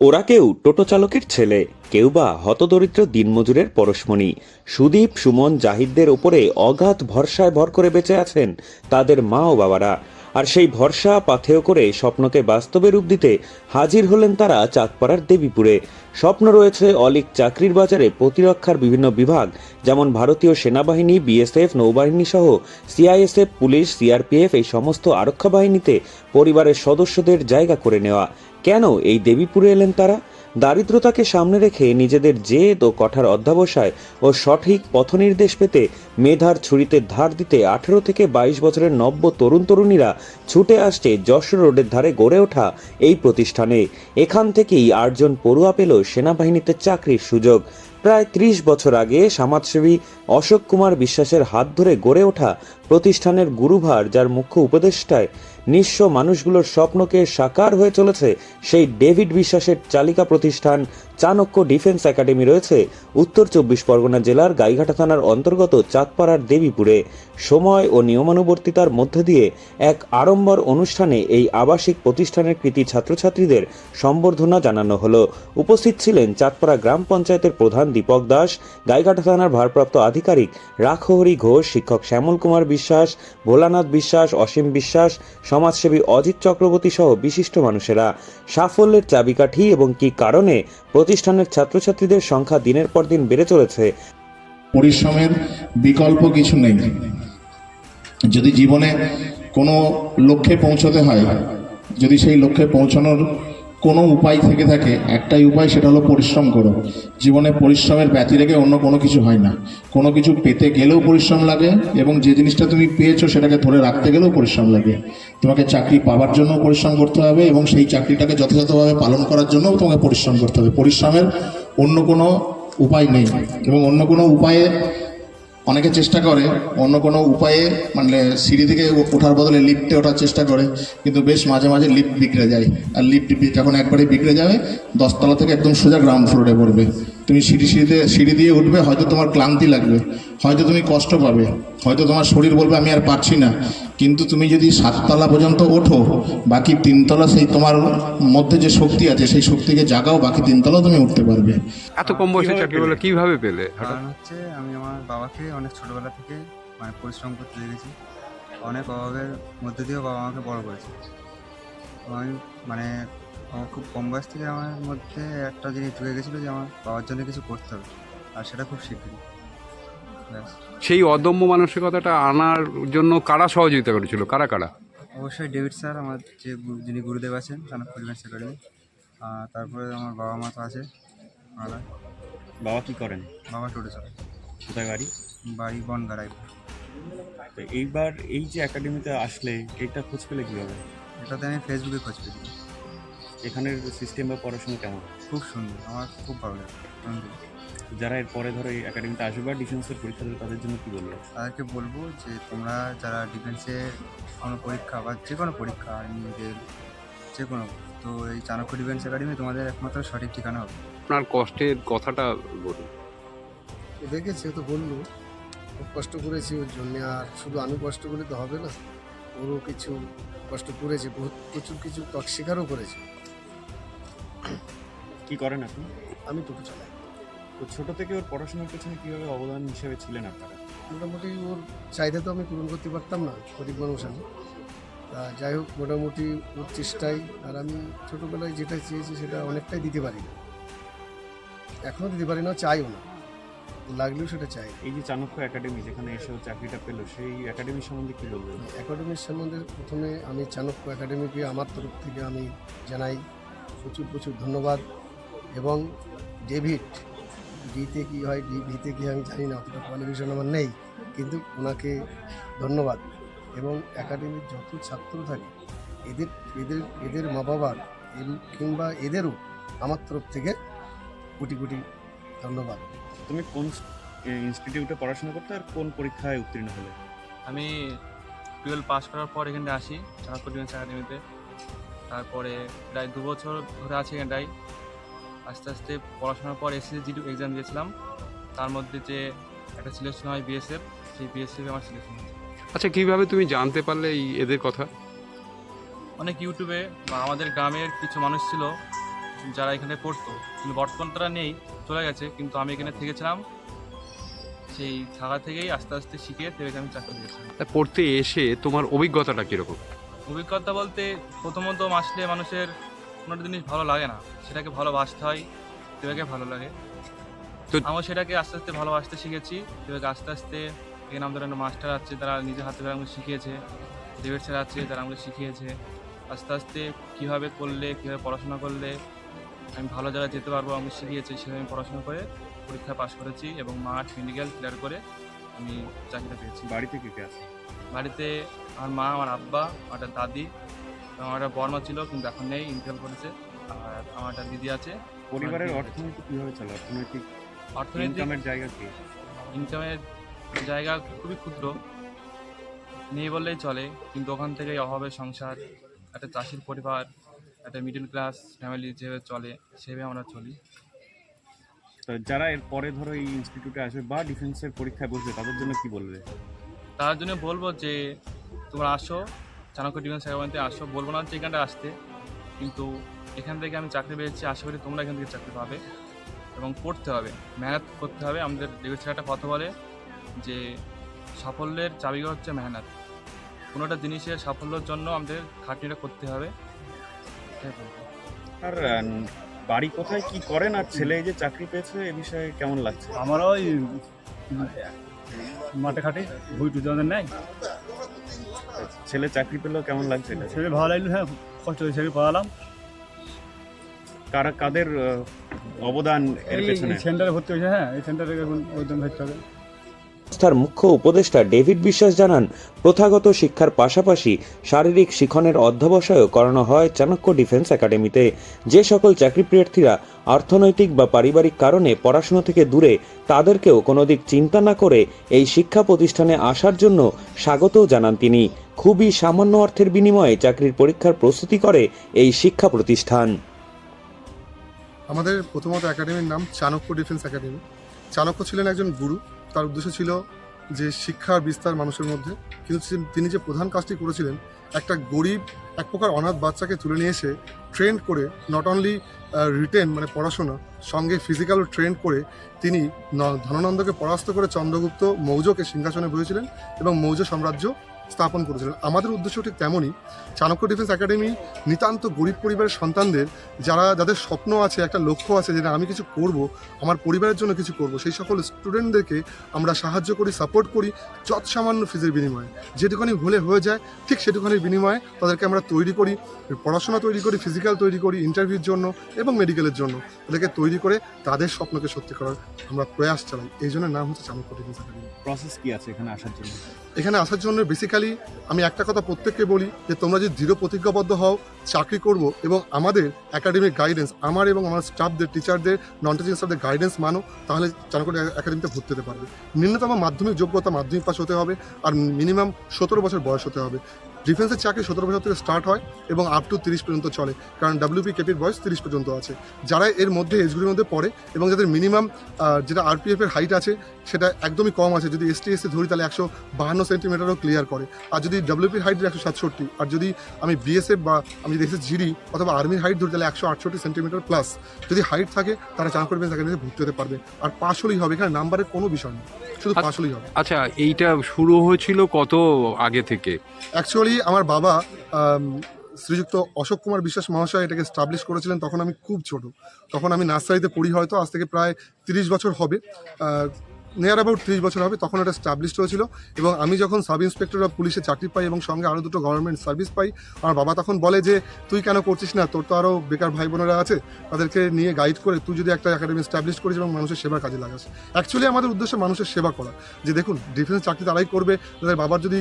ওরা কেউ টোটো চালকের ছেলে, কেউ বা হতদরিদ্র দিনমজুরের পরশমণি। সুদীপ, সুমন, জাহিদদের ওপরে অগাধ ভরসায় ভর করে বেঁচে আছেন তাদের মা ও বাবারা। আর সেই ভরসা পাথেয় করে স্বপ্নকে বাস্তবে রূপ দিতে হাজির হলেন তারা চাঁদপাড়ার দেবীপুরে। স্বপ্ন রয়েছে অলিক চাকরির বাজারে প্রতিরক্ষার বিভিন্ন বিভাগ, যেমন ভারতীয় সেনাবাহিনী, বিএসএফ, নৌবাহিনী সহ সিআইএসএফ, পুলিশ, সিআরপিএফ এই সমস্ত আরক্ষা বাহিনীতে পরিবারের সদস্যদের জায়গা করে নেওয়া। কেন এই দেবীপুরে এলেন তারা? দারিদ্রতাকে সামনে রেখে নিজেদের জেদ ও কঠার অধ্যাবসায় ও সঠিক পথনির্দেশ পেতে মেধার ছুরিতে ধার দিতে আঠেরো থেকে বাইশ বছরের নব্য তরুণ তরুণীরা ছুটে আসছে যশোর রোডের ধারে গড়ে ওঠা এই প্রতিষ্ঠানে। এখান থেকেই আটজন পড়ুয়া পেল সেনাবাহিনীতে চাকরির সুযোগ। প্রায় ত্রিশ বছর আগে সমাজসেবী অশোক কুমার বিশ্বাসের হাত ধরে গড়ে ওঠা প্রতিষ্ঠানের গুরুভার, যার মুখ্য উপদেষ্টায় নিঃস্ব মানুষগুলোর স্বপ্নকে সাকার হয়ে চলেছে, সেই ডেভিড বিশ্বাসের চালিকা প্রতিষ্ঠান চাণক্য ডিফেন্স একাডেমি রয়েছে উত্তর চব্বিশ পরগনা জেলার গাইঘাটা থানার অন্তর্গত চাঁদপাড়ার দেবীপুরে। সময় ও নিয়মানুবর্তিতার মধ্য দিয়ে এক আড়ম্বর অনুষ্ঠানে এই আবাসিক প্রতিষ্ঠানের কৃতি ছাত্রছাত্রীদের সম্বর্ধনা জানানো হলো। উপস্থিত ছিলেন চাঁদপাড়া গ্রাম পঞ্চায়েতের প্রধান দীপক দাস, গাইঘাটা থানার ভারপ্রাপ্ত আধিকারিক রাখহরি ঘোষ, শিক্ষক শ্যামল কুমার বিশ্বাস, ভোলানাথ বিশ্বাস, অসীম বিশ্বাস, সমাজসেবী অজিত চক্রবর্তী সহ বিশিষ্ট মানুষেরা। সাফল্যের চাবিকাঠি এবং কি কারণে প্রতিষ্ঠানের ছাত্রছাত্রীদের সংখ্যা দিনের পর দিন বেড়ে চলেছে। পরিশ্রমের বিকল্প কিছু নেই। যদি জীবনে কোনো লক্ষ্যে পৌঁছতে হয়, যদি সেই লক্ষ্যে পৌঁছানোর কোনো উপায় থেকে থাকে, একটাই উপায় সেটা হলো পরিশ্রম করো। জীবনে পরিশ্রমের ব্যতি রেখে অন্য কোনো কিছু হয় না। কোনো কিছু পেতে গেলেও পরিশ্রম লাগে এবং যে জিনিসটা তুমি পেয়েছ সেটাকে ধরে রাখতে গেলেও পরিশ্রম লাগে। তোমাকে চাকরি পাওয়ার জন্য পরিশ্রম করতে হবে এবং সেই চাকরিটাকে যথাযথভাবে পালন করার জন্যও তোমাকে পরিশ্রম করতে হবে। পরিশ্রমের অন্য কোনো উপায় নেই এবং অন্য কোনো উপায়ে অনেকে চেষ্টা করে, অন্য কোনো উপায়ে মানে সিঁড়ি থেকে ওঠার বদলে লিফ্টে ওঠার চেষ্টা করে, কিন্তু বেশ মাঝে মাঝে লিফট বিগড়ে যায়। আর লিফট যখন একবারে বিগড়ে যাবে, দশতলা থেকে একদম সোজা গ্রাউন্ড ফ্লোরে পড়বে। তুমি সিঁড়ি সিঁড়িতে সিঁড়ি দিয়ে উঠবে হয়তো তোমার ক্লান্তি লাগবে। হয়তো তুমি কষ্ট পাবে। হয়তো তোমার শরীর বলবে আমি আর পারছি না। কিন্তু তুমি যদি সাততলা পর্যন্ত ওঠো বাকি তিনতলা সেই তোমার মধ্যে যে শক্তি আছে সেই শক্তিকে জাগাও বাকি তিনতলাও তুমি উঠতে পারবে। এত কম বয়সে চাকরি বলে কীভাবে পেলে? কারণ হচ্ছে আমি আমার বাবাকে অনেক ছোটোবেলা থেকে মানে পরিশ্রম করতে দেখেছি। অনেক অভাবের মধ্যে দিয়েও বাবা আমাকে বড় করেছে। আমি মানে খুব কম বয়স থেকে আমার মধ্যে একটা জিনিস ঢুকে গেছিল যে আমার বাবার জন্য কিছু করতে হবে। আর সেটা খুব শিগগিরই। সেই অদম্য মানসিকতাটা আনার জন্য কারা সহযোগিতা করেছিল? কারা কারা? অবশ্যই ডেভিড স্যার আমার যে যিনি গুরুদেব আছেন চাণক্য ডিফেন্স একাডেমি আর তারপরে আমার বাবা মা তো আছে বাবা কি করেন? বাবা টোটো চালায়। কোথায় বাড়ি? বাড়ি বনগাড়াই তো এইবার এই যে একাডেমিতে আসলে এটা খোঁজ পেলে কীভাবে? এটাতে আমি ফেসবুকে খোঁজ পেয়েছি। এখানের সিস্টেম বা পড়াশোনা কেমন? খুব সুন্দর আমার খুব ভালো লাগে যারা এর পরে ধরো এই একাডেমিতে আসবে বা ডিফেন্সের পরীক্ষা দেবে তাদের জন্য কী বলব তাদেরকে বলব যে তোমরা যারা ডিফেন্সে কোনো পরীক্ষা বা যে কোনো পরীক্ষা রেল যে কোনো তো এই চাণক্য ডিফেন্স একাডেমি তোমাদের একমাত্র সঠিক ঠিকানা হবে। আপনার কষ্টের কথাটা বলুন। দেখেছি ও তো বলল খুব কষ্ট করেছি ওর জন্য আর শুধু আমি কষ্ট করে তো হবে না ওরও কিছু কষ্ট করেছে বহুত প্রচুর কিছু ত্বক স্বীকারও করেছে। কি করেন আপনি? আমি টোটো চালাই। তো ছোট থেকে ওর পড়াশোনার পেছনে কীভাবে অবদান হিসেবে ছিলেন আপনারা? মোটামুটি ওর চাহিদা তো আমি পূরণ করতে পারতাম না গরিব মানুষ আমি। তা যাই হোক মোটামুটি ওর চেষ্টাই। আর আমি ছোটোবেলায় যেটা চেয়েছি সেটা অনেকটাই দিতে পারি। না এখনও দিতে পারি না চাইও না। লাগলেও সেটা চাই। এই যে চাণক্য একাডেমি যেখানে এসে চাকরিটা পেল সেই একাডেমি সম্বন্ধে কি বলবেন? একাডেমির সম্বন্ধে প্রথমে আমি চাণক্য একাডেমিকে আমার তরফ থেকে আমি জানাই। প্রচুর প্রচুর ধন্যবাদ। এবং ডেভিড ডিতে কী হয় ডি ভিতে কী আমি জানি না অতটা কোয়ালিফিকেশন আমার নেই কিন্তু ওনাকে ধন্যবাদ। এবং একাডেমির যত ছাত্র থাকে এদের এদের এদের মা বাবার কিংবা এদেরও আমার তরফ থেকে কোটি কোটি ধন্যবাদ। তুমি কোন ইনস্টিটিউটে পড়াশোনা করতে আর কোন পরীক্ষায় উত্তীর্ণ হলে? আমি টুয়েলভ পাস করার পর এখানে আসি চাণক্য ডিফেন্স একাডেমিতে তারপরে প্রায় দু বছর ধরে আছি এখানটায় আস্তে আস্তে পড়াশোনার পর এসএসসি জিডি এক্সাম দিয়েছিলাম। তার মধ্যে যে একটা সিলেকশন হয় বিএসএফ সেই বিএসএফে আমার সিলেকশন হয়েছে। আচ্ছা কীভাবে তুমি জানতে পারলে এই এদের কথা? অনেক ইউটিউবে বা আমাদের গ্রামের কিছু মানুষ ছিল যারা এখানে পড়তো। কিন্তু বর্তমান তারা নেই চলে গেছে। কিন্তু আমি এখানে থেকেছিলাম। সেই থাকা থেকেই আস্তে আস্তে শিখে থেকে আমি চাকরি পেয়েছিলাম তা পড়তে এসে তোমার অভিজ্ঞতাটা কীরকম? অভিজ্ঞতা বলতে প্রথমত আসলে মানুষের কোনো জিনিস ভালো লাগে না। সেটাকে ভালোবাসতে হয় সেটাকে ভালো লাগে। তো আমার সেটাকে আস্তে আস্তে ভালোবাসতে শিখেছি। সেটাকে আস্তে আস্তে এখানে আমাদের একটা মাস্টার আছে তারা নিজের হাতে করে আমাকে শিখিয়েছে। ডেভিড স্যার আছে তারা আমাকে শিখিয়েছে। আস্তে আস্তে কীভাবে করলে কীভাবে পড়াশোনা করলে আমি ভালো জায়গায় যেতে পারব আমি শিখিয়েছে সেভাবে আমি পড়াশোনা করে পরীক্ষা পাশ করেছি এবং মাঠ মেডিকেল ক্লিয়ার করে আমি চাকরিটা পেয়েছি। বাড়িতে কে কে আছে? বাড়িতে আমার মা আমার আব্বা আমার একটা দাদি আমার একটা বর্মা ছিল কিন্তু এখন নেই ইন্টার করেছে আর আমার একটা দিদি আছে। পরিবারের অর্থনীতি কীভাবে চলে অর্থনৈতিক। অর্থনৈতিক ইনকামের জায়গা কি? ইনকামের জায়গা খুবই ক্ষুদ্র নেই বললেই চলে কিন্তু ওখান থেকে অভাবে সংসার একটা চাষির পরিবার একটা মিডল ক্লাস ফ্যামিলি যেভাবে চলে সেভাবে আমরা চলি। তো যারা এর পরে ধরো এই ইনস্টিটিউটে আসবে বা ডিফেন্সের পরীক্ষায় বসবে তাদের জন্য কি বলবে? তার জন্য বলব যে তোমরা আসো চাণক্য ডিফেন্স একাডেমিতে আসো। বলব না যে এখানটা আসতে কিন্তু এখান থেকে আমি চাকরি পেয়েছি আশা করি তোমরা এখান থেকে চাকরি পাবে এবং পড়তে হবে। মেহনত করতে হবে। আমাদের ডেভিড স্যার একটা কথা বলে যে সাফল্যের চাবিকাঠি হচ্ছে মেহনত। কোনো একটা জিনিসের সাফল্যের জন্য আমাদের খাটনিটা করতে হবে। আর বাড়ি কোথায় কি করেন? আর ছেলে যে চাকরি পেয়েছে এ বিষয়ে কেমন লাগছে? আমারও ওই মাঠে খাটে ভুই টুতে আমাদের নেয় ছেলে চাকরি পেলেও কেমন লাগছে? ছেলে ভালো লাগল হ্যাঁ কষ্ট করে ছেলে পড়ালাম কারা কাদের আহ, অবদান এর এই পেছনে? সেন্টারে ভর্তি হয়েছে হ্যাঁ এই সেন্টারে এখন ভর্তি হবে সংস্থার মুখ্য উপদেষ্টা ডেভিড বিশ্বাস জানান, প্রথাগত শিক্ষার পাশাপাশি শারীরিক শিখনের অধ্যবসায়ও করানো হয় চাণক্য ডিফেন্স একাডেমিতে। যে সকল চাকরি প্রার্থীরা অর্থনৈতিক বা পারিবারিক কারণে পড়াশোনা থেকে দূরে, তাদেরকেও কোনো দিক চিন্তা না করে এই শিক্ষা প্রতিষ্ঠানে আসার জন্য স্বাগতও জানান তিনি। খুবই সামান্য অর্থের বিনিময়ে চাকরির পরীক্ষার প্রস্তুতি করে এই শিক্ষা প্রতিষ্ঠান। আমাদের প্রথমত একাডেমির নাম চাণক্য ডিফেন্স একাডেমি। চাণক্য ছিলেন একজন গুরু। তার উদ্দেশ্য ছিল যে শিক্ষার বিস্তার মানুষের মধ্যে। কিন্তু তিনি যে প্রধান কাজটি করেছিলেন, একটা গরিব, এক প্রকার অনাথ বাচ্চাকে তুলে নিয়ে এসে ট্রেন করে নট অনলি রিটেন মানে পড়াশোনা, সঙ্গে ফিজিক্যাল ট্রেন করে তিনি ধননন্দকে পরাস্ত করে চন্দ্রগুপ্ত মৌর্যকে সিংহাসনে বসেছিলেন এবং মৌর্য সাম্রাজ্য স্থাপন করেছিলেন। আমাদের উদ্দেশ্য ঠিক তেমনই চাণক্য ডিফেন্স একাডেমি নিতান্ত গরিব পরিবারের সন্তানদের যারা যাদের স্বপ্ন আছে একটা লক্ষ্য আছে যে না, আমি কিছু করব আমার পরিবারের জন্য কিছু করব সেই সকল স্টুডেন্টদেরকে আমরা সাহায্য করি সাপোর্ট করি যৎ সামান্য ফিজের বিনিময়ে। যেটুখানি হলে হয়ে যায় ঠিক সেটুখানির বিনিময়ে তাদেরকে আমরা তৈরি করি পড়াশোনা তৈরি করি ফিজিক্যাল তৈরি করি ইন্টারভিউর জন্য এবং মেডিকেলের জন্য। তাদেরকে তৈরি করে তাদের স্বপ্নকে সত্যি করার আমরা প্রয়াস চালাই। এই জন্য নাম হচ্ছে চাণক্য ডিফেন্স একাডেমি প্রসেস কি আছে এখানে আসার জন্য? এখানে আসার জন্য বেসিক্যালি আমি একটা কথা প্রত্যেককে বলি যে তোমরা যদি দৃঢ় প্রতিজ্ঞাবদ্ধ হও, চাকরি করব এবং আমাদের একাডেমিক গাইডেন্স আমার এবং আমার স্টাফদের টিচারদের নন টিচিং স্টাফদের গাইডেন্স মানো, তাহলে চানকোট একাডেমিতে ভর্তি হতে পারবে। ন্যূনতম মাধ্যমিক যোগ্যতা মাধ্যমিক পাস হতে হবে, আর মিনিমাম সতেরো বছর বয়স হতে হবে। ডিফেন্সের চাকরি সতেরো বছর থেকে স্টার্ট হয় এবং আপ টু তিরিশ পর্যন্ত চলে কারণ ডাব্লিউপি কেপির বয়স তিরিশ পর্যন্ত আছে। যারা এর মধ্যে এজগুলির মধ্যে পড়ে এবং যাদের মিনিমাম যেটা আরপিএফ এর হাইট আছে সেটা একদমই কম আছে। যদি এসটি এসসি ধরি তাহলে একশো বাহান্ন সেন্টিমিটারও ক্লিয়ার করে। আর যদি ডাব্লিউপির হাইট একশো সাতষট্টি আর যদি আমি বিএসএফ বা আমি যদি এসএস জিডি অথবা আর্মির হাইট ধরি তাহলে একশো আটষট্টি সেন্টিমিটার প্লাস যদি হাইট থাকে তারা চাকরি ডিফেন্স একাডেমিতে ভর্তি হতে পারবে। আর পাস হলেই হবে এখানে নাম্বারের কোনো বিষয় নেই শুধু আচ্ছা। পাস হলেই হবে। আচ্ছা এইটা শুরু হয়েছিল কত আগে থেকে? অ্যাকচুয়ালি আমার বাবা শ্রীযুক্ত অশোক কুমার বিশ্বাস মহাশয় এটাকে স্টাবলিশ করেছিলেন, তখন আমি খুব ছোট। তখন আমি নার্সারিতে পড়ি হয়তো, আজ থেকে প্রায় তিরিশ বছর হবে। নিয়ার অ্যাবাউট ত্রিশ বছর হবে, তখন এটা স্টাবলিশড হয়েছিল। এবং আমি যখন সাব ইন্সপেক্টর অফ পুলিশে চাকরি পাই এবং সঙ্গে আরও দুটো গভর্নমেন্ট সার্ভিস পাই, আমার বাবা তখন বলে যে, তুই কেন করছিস না? তোর তো আরও বেকার ভাই বোনেরা আছে, তাদেরকে নিয়ে গাইড করে, তুই যদি একটা একাডেমি স্টাবলিশ করিস এবং মানুষের সেবার কাজে লাগাস। অ্যাকচুয়ালি আমাদের উদ্দেশ্য মানুষের সেবা করা। যে দেখুন ডিফেন্স চাকরি তারাই করবে, তাদের বাবার যদি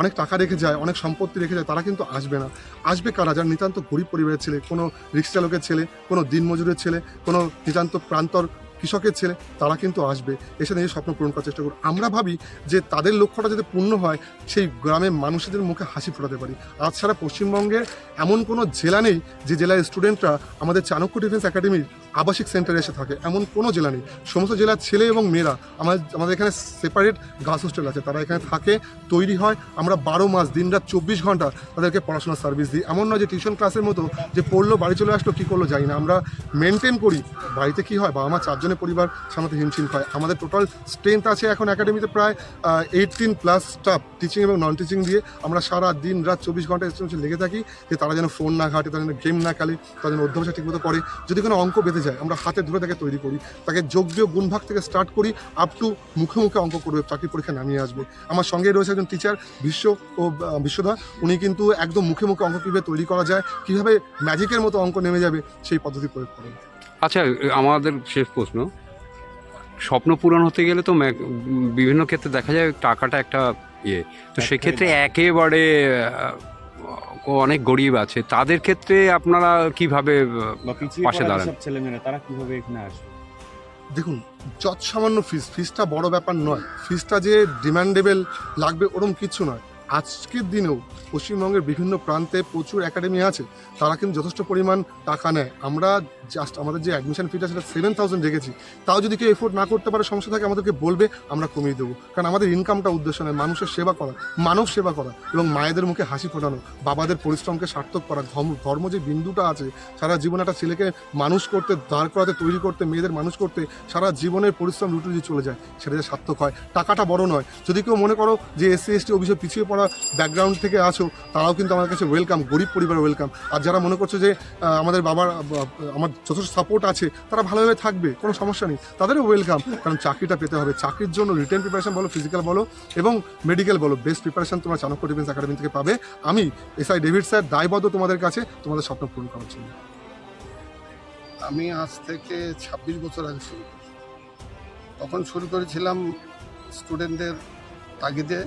অনেক টাকা রেখে যায়, অনেক সম্পত্তি রেখে যায়, তারা কিন্তু আসবে না। আসবে কারা? যারা নিতান্ত গরিব পরিবারের ছেলে, কোনো রিক্সা চালকের ছেলে, কোনো দিনমজুরের ছেলে, কোনো নিতান্ত প্রান্তর কৃষকের ছেলে, তারা কিন্তু আসবে, এসে নিজের স্বপ্ন পূরণ করার চেষ্টা করবে। আমরা ভাবি যে তাদের লক্ষ্যটা যদি পূর্ণ হয়, সেই গ্রামের মানুষদের মুখে হাসি ফোটাতে পারি। আজ ছাড়া পশ্চিমবঙ্গের এমন কোনো জেলা নেই যে জেলার স্টুডেন্টরা আমাদের চাণক্য ডিফেন্স একাডেমির আবাসিক সেন্টারে এসে থাকে। এমন কোনো জেলা নেই। সমস্ত জেলার ছেলে এবং মেয়েরা আমাদের আমাদের এখানে সেপারেট গার্লস হোস্টেল আছে। তারা এখানে থাকে, তৈরি হয়। আমরা বারো মাস দিন রাত চব্বিশ ঘণ্টা তাদেরকে পড়াশোনার সার্ভিস দিই। এমন নয় যে টিউশন ক্লাসের মতো যে পড়ল, বাড়ি চলে আসলো, কী করল জানি না। আমরা মেনটেন করি। বাড়িতে কি হয়? বাবা মা চারজনের পরিবার সামনে হিমশিম খায়। আমাদের টোটাল স্ট্রেংথ আছে এখন একাডেমিতে প্রায় এইটিন প্লাস স্টাফ টিচিং এবং নন টিচিং দিয়ে আমরা সারা দিন রাত চব্বিশ ঘণ্টা স্টুডেন্ট লেগে থাকি যে তারা যেন ফোন না ঘাটে, তারা যেন গেম না খেলে, তারা যেন অধ্যবসা ঠিকমতো করে। যদি কোনো অঙ্ক বেঁধে যায়। আমরা হাতে ধরে তাকে তৈরি করি তাকে যোগ বিয়োগ গুণভাগ থেকে স্টার্ট করি আপ টু মুখে মুখে অঙ্ক করবে চাকরি পরীক্ষা নামিয়ে আসবে। আমার সঙ্গে রয়েছে একজন টিচার বিশ্ব ও বিশ্বদা উনি কিন্তু একদম মুখে মুখে অঙ্ক কীভাবে তৈরি করা যায় কীভাবে ম্যাজিকের মতো অঙ্ক নেমে যাবে সেই পদ্ধতি প্রয়োগ করেন। আচ্ছা আমাদের শেষ প্রশ্ন। স্বপ্ন পূরণ হতে গেলে তো বিভিন্ন ক্ষেত্রে দেখা যায় টাকাটা একটা ইয়ে। তো সেক্ষেত্রে একেবারে আহ, অনেক গরিব আছে তাদের ক্ষেত্রে আপনারা কীভাবে বা পিছিয়ে পাশে দাঁড়ান। ছেলেমেয়েরা তারা কীভাবে এখানে আসবে? দেখুন যত সামান্য ফিস ফিসটা বড় ব্যাপার নয়। ফিসটা যে ডিমান্ডেবল লাগবে ওরম কিছু নয়। আজকের দিনেও পশ্চিমবঙ্গের বিভিন্ন প্রান্তে প্রচুর একাডেমি আছে, তারা কিন্তু যথেষ্ট পরিমাণ টাকা নেয়। আমরা জাস্ট আমাদের যে অ্যাডমিশন ফিটা সেটা সেভেন থাউজেন্ড রেখেছি, তাও যদি কেউ এফোর্ড না করতে পারে, সমস্যা থাকে, আমাদেরকে বলবে, আমরা কমিয়ে দেবো। কারণ আমাদের ইনকামটা উদ্দেশ্য নয়, মানুষের সেবা করা, মানব সেবা করা এবং মায়েদের মুখে হাসি ফোটানো, বাবাদের পরিশ্রমকে সার্থক করা, ধর্ম ধর্ম যে বিন্দুটা আছে, সারা জীবন একটা ছেলেকে মানুষ করতে, দাঁড় করাতে, তৈরি করতে, মেয়েদের মানুষ করতে, সারা জীবনের পরিশ্রম লুটে যদি চলে যায়, সেটা যে সার্থক হয়। টাকাটা বড় নয়। যদি কেউ মনে করো যে এসসি এসটি অভিযোগ পিছিয়ে পড়া ব্যাকগ্রাউন্ড থেকে আছো, তারাও কিন্তু আমার কাছে ওয়েলকাম গরিব পরিবার ওয়েলকাম আর যারা মনে করছ যে আমাদের বাবার আমার যথেষ্ট সাপোর্ট আছে, তারা ভালোভাবে থাকবে, কোনো সমস্যা নেই। তাদেরও ওয়েলকাম কারণ চাকরিটা পেতে হবে। চাকরির জন্য রিটেন প্রিপারেশন বলো ফিজিক্যাল বলো, এবং মেডিকেল বলো বেস্ট প্রিপারেশন তোমরা চাণক্য ডিফেন্স একাডেমি থেকে পাবে। আমি এস আই ডেভিড স্যার দায়বদ্ধ তোমাদের কাছে, তোমাদের স্বপ্ন পূরণ করার জন্য। আমি আজ থেকে ছাব্বিশ বছর আগে শুরু করি তখন শুরু করেছিলাম স্টুডেন্টদের তাগিদে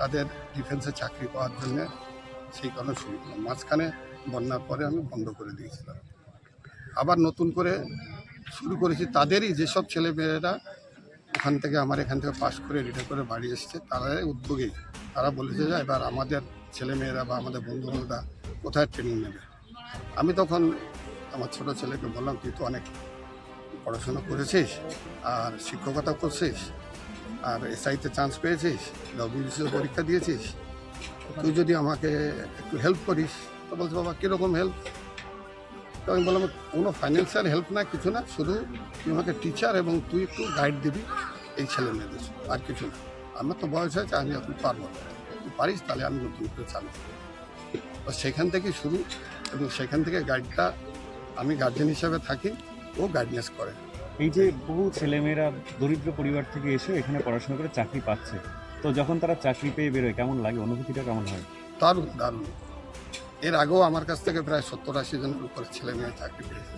তাদের ডিফেন্সে চাকরি পাওয়ার জন্য সেই কারণে শুরু করলাম মাঝখানে বন্যার পরে আমি বন্ধ করে দিয়েছিলাম। আবার নতুন করে শুরু করেছি। তাদেরই যেসব ছেলেমেয়েরা ওখান থেকে আমার এখান থেকে পাশ করে রিটার্ন করে বাড়ি এসছে, তারাই উদ্যোগেই তারা বলেছে যে, এবার আমাদের ছেলেমেয়েরা বা আমাদের বন্ধু বান্ধবরা কোথায় ট্রেনিং নেবে? আমি তখন আমার ছোট ছেলেকে বললাম, তুই তো অনেক পড়াশোনা করেছিস আর শিক্ষকতা করছিস আর এসআইতে চান্স পেয়েছিস ডব্লিউবিসির পরীক্ষা দিয়েছিস, তুই যদি আমাকে একটু হেল্প করিস, তো বলছে, বাবা, কীরকম হেল্প তো আমি বললাম, কোনো ফাইন্যান্সিয়াল হেল্প না, কিছু না, শুধু তুই আমাকে টিচার এবং তুই একটু গাইড দিবি এই ছেলে মেয়েদের আর কিছু না। আমার তো বয়স হয়েছে, আমি এখন পারব তুই পারিস, তাহলে আমি নতুন করে চালু তো সেখান থেকে শুরু, এবং সেখান থেকে গাইডটা আমি গার্জেন হিসাবে থাকি, ও গাইডনেস করে। এই যে বহু ছেলেমেয়েরা দরিদ্র পরিবার থেকে এসে এখানে পড়াশোনা করে চাকরি পাচ্ছে তো যখন তারা চাকরি পেয়ে বেরোয় কেমন লাগে? অনুভূতিটা কেমন হয়? দারুণ দারুণ। এর আগেও আমার কাছ থেকে প্রায় সত্তর আশি জনের উপরে ছেলে মেয়ে চাকরি পেয়েছে।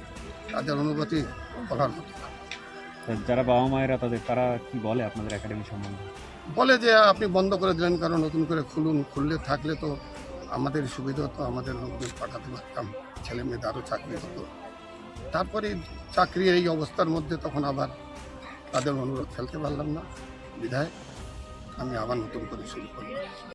তাদের অনুভূতি বলার মতো। যারা বাবা মায়েরা তাদের তারা কি বলে আপনাদের একাডেমি সম্বন্ধে? বলে যে আপনি বন্ধ করে দিলেন কারণ নতুন করে খুলুন খুললে থাকলে তো আমাদের সুবিধা হতো আমাদের লোকদের পাঠাতে পারতাম ছেলে মেয়েদের আরও চাকরি হতো। তারপরে চাকরি এই অবস্থার মধ্যে তখন আবার তাদের অনুরোধ ফেলতে পারলাম না। বিধায় আমি আবার নতুন করে শুরু করলাম।